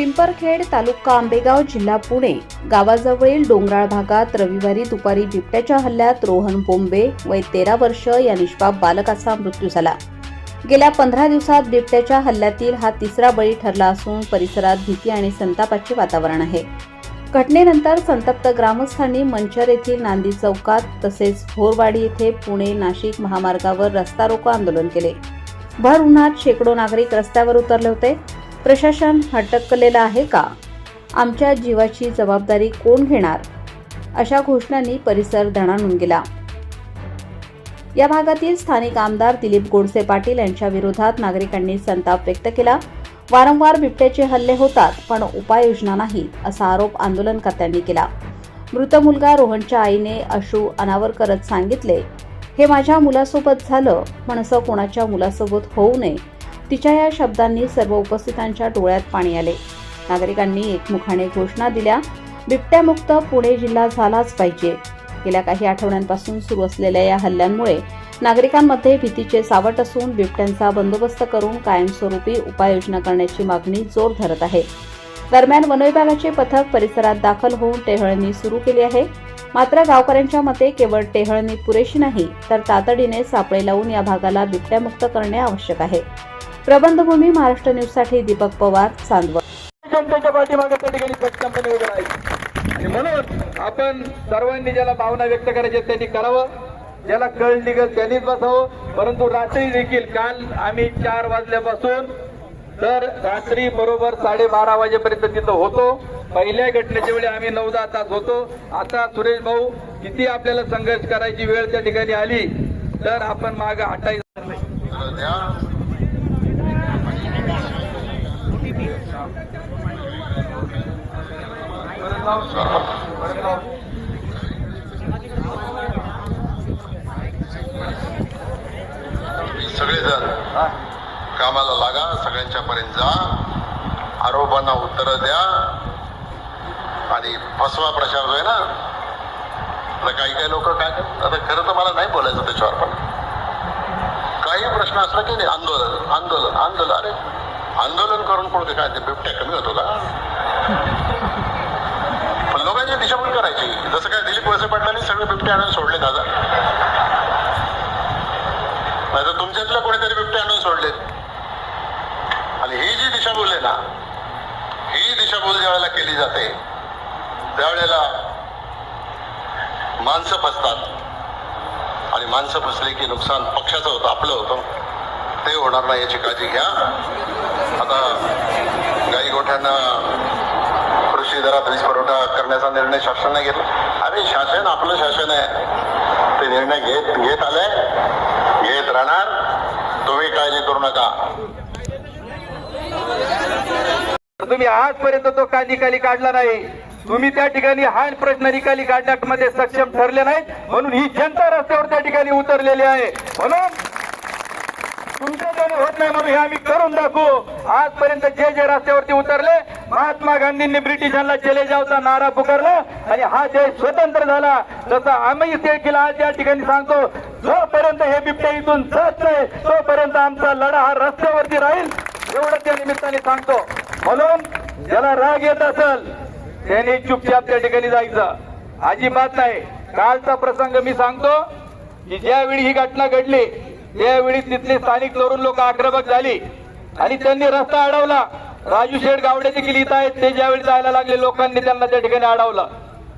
पिंपरखेड तालुका आंबेगाव जिल्हा पुणे गावाजवळील डोंगराळ भागात रविवारी दुपारी बिबट्याच्या हल्ल्यात रोहन बोंबे वय तेरा वर्ष या निष्पाप बालकाचा मृत्यू झाला. गेल्या पंधरा दिवसात बिबट्याच्या हल्ल्यातील हा तिसरा बळी ठरला असून परिसरात भीती आणि संतापाचे वातावरण आहे. घटनेनंतर संतप्त ग्रामस्थांनी मंचर येथील नांदी चौकात तसेच भोरवाडी येथे पुणे नाशिक महामार्गावर रस्ता रोको आंदोलन केले. भर उन्हात शेकडो नागरिक रस्त्यावर उतरले होते. प्रशासन हटकलेलं आहे का? आमच्या जीवाची जबाबदारी कोण घेणार? अशा घोषणांनी परिसर दणाणून गेला. या भागातील स्थानिक आमदार दिलीप गोडसे पाटील यांच्या विरोधात नागरिकांनी संताप व्यक्त केला. वारंवार बिबट्याचे हल्ले होतात पण उपाययोजना नाही असा आरोप आंदोलनकर्त्यांनी केला. मृत मुलगा रोहनच्या आईने अश्रू अनावर करत सांगितले. हे माझ्या मुलासोबत झालं पण असं कोणाच्या मुलासोबत होऊ नये तिच्या या शब्दांनी सर्व उपस्थितांच्या डोळ्यात पाणी आले. नागरिकांनी एकमुखाने घोषणा दिल्या बिबट्यामुक्त पुणे जिल्हा झालाच पाहिजे. गेल्या काही आठवड्यांपासून सुरू असलेल्या या हल्ल्यांमुळे नागरिकांमध्ये भीतीचे सावट असून बिबट्यांचा बंदोबस्त करून कायमस्वरूपी उपाययोजना करण्याची मागणी जोर धरत आहे. दरम्यान वनविभागाचे पथक परिसरात दाखल होऊन टेहळणी सुरू केली आहे. मात्र गावकऱ्यांच्या मते केवळ टेहळणी पुरेशी नाही तर तातडीने सापळे लावून या भागाला बिबट्यामुक्त करणे आवश्यक आहे. प्रबंधभूमी महाराष्ट्र न्यूजसाठी दीपक पवार चांदवड. जनतेच्या पाठीमागे त्या ठिकाणी सक्षमपणे उभे राहायचे आणि म्हणून आपण सर्वांनी ज्याला भावना व्यक्त करायच्या त्यांनी करावं. ज्याला कळ निघल त्यांनीच बसावं. परंतु रात्री देखील काल आम्ही चार वाजल्यापासून तर रात्री बरोबर साडेबारा वाजेपर्यंत तिथं होतो. पहिल्या घटनेच्या वेळी आम्ही नऊ दहा तास होतो. आता सुरेश भाऊ किती आपल्याला संघर्ष करायची वेळ त्या ठिकाणी आली तर आपण माग हटायचं सगळेजण कामाला लागा सगळ्यांच्या पर्यंत जा. आरोपांना उत्तर द्या. आणि फसवा प्रचार जो आहे ना आता काही काही लोक काय करतात? आता खरं तर मला नाही बोलायचं त्याच्यावर पण काही प्रश्न असला की नाही आंदोलन आंदोलन आंदोलन. अरे आंदोलन करून कोणते काय ते बिबट्या कमी होतो का? दोघांची दिशाभूल करायची. जसं काय दिलीप वळसे पाटलांनी सगळे बिबटे आणून सोडले दादा. नाही तुमच्यातल्या तुमच्यातलं कोणीतरी बिबटे आणून सोडलेत. आणि ही जी दिशाभूल आहे ना ही दिशाभूल ज्या वेळेला केली जाते त्यावेळेला माणसं फसतात. आणि माणसं फसली की नुकसान पक्षाचं होतं आपलं होतं. ते होणार नाही याची काळजी घ्या. आता गाई गोठ्यांना कृषी दरात वीज पुरवठा करण्याचा निर्णय शासनाने घेतला. अरे शासन आपलं शासन आहे. ते निर्णय घेत घेत आलंय. घेत राहणार. तुम्ही काळजी करू नका. तुम्ही आजपर्यंत तो का निकाली काढला नाही. तुम्ही त्या ठिकाणी हा प्रश्न निकाली काढण्यामध्ये सक्षम ठरले नाहीत. म्हणून ही जनता रस्त्यावर त्या ठिकाणी उतरलेली आहे. म्हणून तुमच्या होत नाही म्हणून हे आम्ही करून दाखवू. आजपर्यंत जे जे रस्त्यावरती उतरले महात्मा गांधींनी ब्रिटिशांना चले जावचा नारा पुकारला आणि हा देश स्वतंत्र झाला. जसा आम्ही ते केला आज या ठिकाणी सांगतो जोपर्यंत हे बिबटे इथून जात नाही तोपर्यंत आमचा लढा हा रस्त्यावरती राहील एवढं त्या निमित्ताने सांगतो. म्हणून ज्याला राग येत असेल त्याने चुपचाप त्या ठिकाणी जायचं. अजिबात नाही. कालचा प्रसंग मी सांगतो की ज्यावेळी ही घटना घडली त्यावेळी तिथले स्थानिक तरुण लोक आक्रमक झाली आणि त्यांनी रस्ता अडवला. राजू शेठ गावडे देखील इथं आहेत. ते ज्यावेळी जायला लागले लोकांनी त्यांना त्या ठिकाणी अडवलं.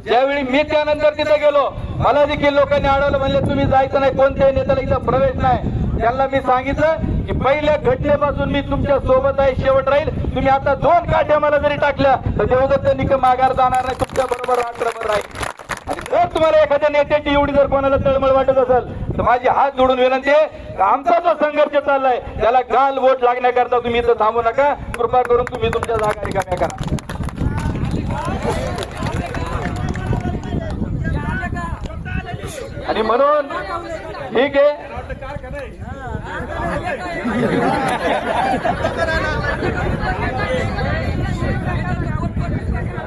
ज्यावेळी मी त्यानंतर तिथे गेलो मला देखील लोकांनी अडवलं म्हणले तुम्ही जायचं नाही कोणत्याही नेत्याला इथं प्रवेश नाही. त्यांना मी सांगितलं की पहिल्या घटनेपासून मी तुमच्यासोबत आहे शेवट राहील. तुम्ही आता दोन काठ्या मला जरी टाकल्या तर देवदत्त निकम माघार जाणार नाही तुमच्या बरोबर रात्रभर राहील. जर तुम्हाला एखाद्या नेत्याची एवढी जर कोणाला तळमळ वाटत असेल तर माझी हात जोडून विनंती आहे आमचा जो संघर्ष चाललाय त्याला गाल वोट लागण्याकरता तुम्ही इथं थांबू नका. कृपा करून तुम्ही तुमच्या जागा रिकाम्या करा. आणि म्हणून ठीक आहे.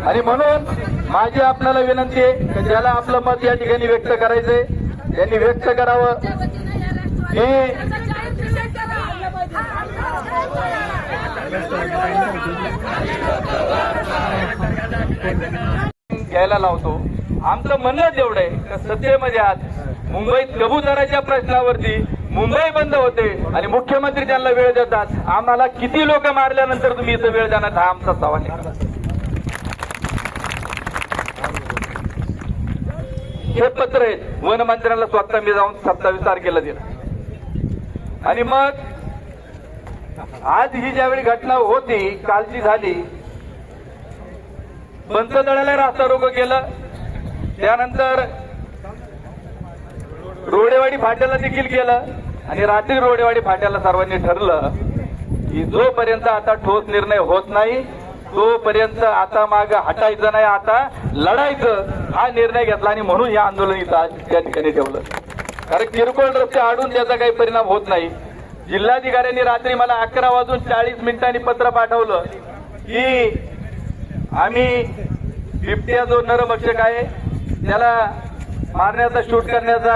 आणि म्हणून माझी आपल्याला विनंती आहे की ज्याला आपलं मत या ठिकाणी व्यक्त करायचंय त्यांनी व्यक्त करावं. हे घ्यायला लावतो. आमचं म्हणणंच एवढं आहे सत्तेमध्ये आहात मुंबईत कबुतराच्या प्रश्नावरती मुंबई बंद होते आणि मुख्यमंत्री त्यांना वेळ देतात. आम्हाला किती लोक मारल्यानंतर तुम्ही इथं वेळ देणार? हा आमचा सवाल आहे. हे पत्र आहेत. वनमंत्र्यांना स्वतः मी जाऊन सत्तावीस तारखेला दिलं. आणि मग आज ही ज्यावेळी घटना होती कालची झाली पंचदळाला रास्ता रोग केलं. त्यानंतर रोडेवाडी फाट्याला देखील केलं. आणि रात्री रोडेवाडी फाट्याला सर्वांनी ठरलं की जोपर्यंत आता ठोस निर्णय होत नाही तोपर्यंत आता माग हटायचं नाही आता लढायचं हा निर्णय घेतला आणि म्हणून या आंदोलन आज त्या ठिकाणी ठेवलं. कारण किरकोळ रस्ते आडून त्याचा काही परिणाम होत नाही. जिल्हाधिकाऱ्यांनी रात्री मला अकरा वाजून चाळीस मिनिटांनी पत्र पाठवलं की आम्ही बिबट्या जो नरभक्षक आहे त्याला मारण्याचा शूट करण्याचा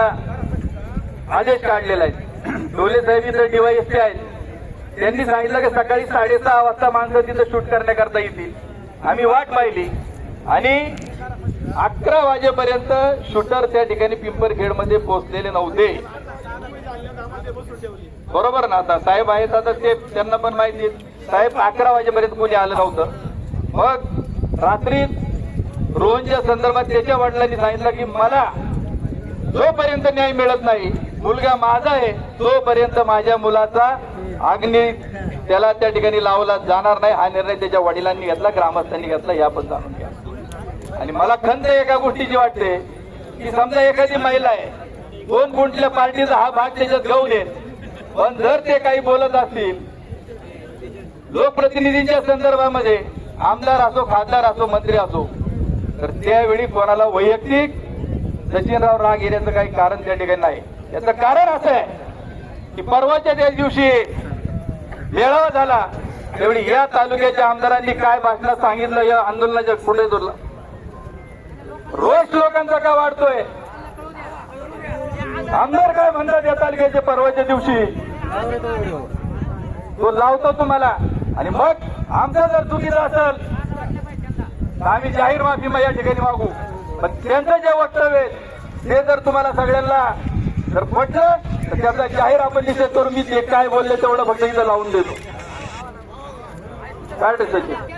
आदेश काढलेला आहे. डोले साहेब इथं डीवायएसपी आहेत. त्यांनी सांगितलं की सकाळी साडेसहा वाजता माणसं तिथं शूट करण्याकरता येतील. आम्ही वाट पाहिली. आणि अकरा वाजेपर्यंत शूटर त्या ठिकाणी पिंपरखेडमध्ये पोहोचलेले नव्हते. बरोबर ना आता? साहेब आहेत आता ते त्यांना पण माहिती साहेब अकरा वाजेपर्यंत कोणी आलं नव्हतं. मग रात्री रोहनच्या संदर्भात त्याच्या वडिलांनी सांगितलं की मला जोपर्यंत न्याय मिळत नाही मुलगा माझा आहे तोपर्यंत माझ्या मुलाचा अग्नी त्याला त्या ठिकाणी लावला जाणार नाही. हा निर्णय त्याच्या वडिलांनी घेतला ग्रामस्थांनी घेतला या पण जाणून घ्या. आणि मला खंत एका गोष्टीची वाटते की समजा एखादी महिला आहे दोन कुठल्या पार्टीचा हा भाग त्याच्यात घेऊन येईल पण जर ते काही बोलत असतील लोकप्रतिनिधींच्या संदर्भामध्ये आमदार असो खासदार असो मंत्री असो तर त्यावेळी कोणाला वैयक्तिक सचिनराव राग येण्याचं काही कारण त्या ठिकाणी नाही. याचं कारण असं आहे की परवाच्या त्या दिवशी मेळावा झाला. तेवढी या तालुक्याच्या आमदारांनी काय भाषणात सांगितलं या आंदोलनाच्या पुढे जोडला रोष लोकांचा का वाढतोय? आमदार काय म्हणतात या तालुक्याच्या परवाच्या दिवशी? तो लावतो तुम्हाला. आणि मग आमचा जर चुकीचा असेल आम्ही जाहीर माफी मग या ठिकाणी मागू. पण त्यांचं जे वक्तव्य ते जर तुम्हाला सगळ्यांना जर म्हटलं तर त्याचा जाहीर आपण निषेध करून मी ते काय बोलले तेवढं फक्त इथं लावून देतो. काय रे सचिन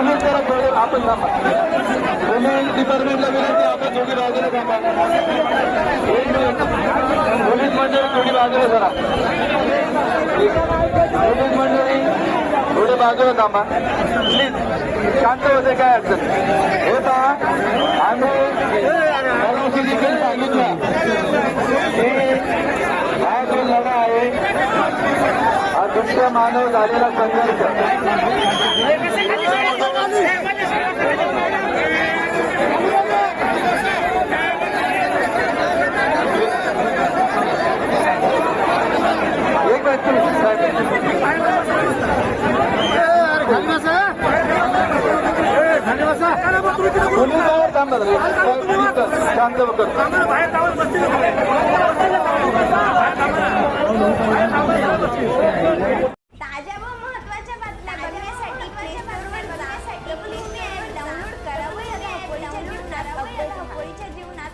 पोलीस जरा थोडे आपण थांबा पोलीस डिपार्टमेंटला विनंती आपण थोडी बाजूला थांबा. एक मिनिट पोलीस मंडळी थोडी बाजूला जरा पोलीस मंडळी थोडे बाजूला थांबा. प्लीज शांत होते काय अडचण हे पहा आम्ही सांगितलं की हा जो लढा आहे हा दुष्ट मानव झालेला संघर्ष. एक साहेब. थांबा शांत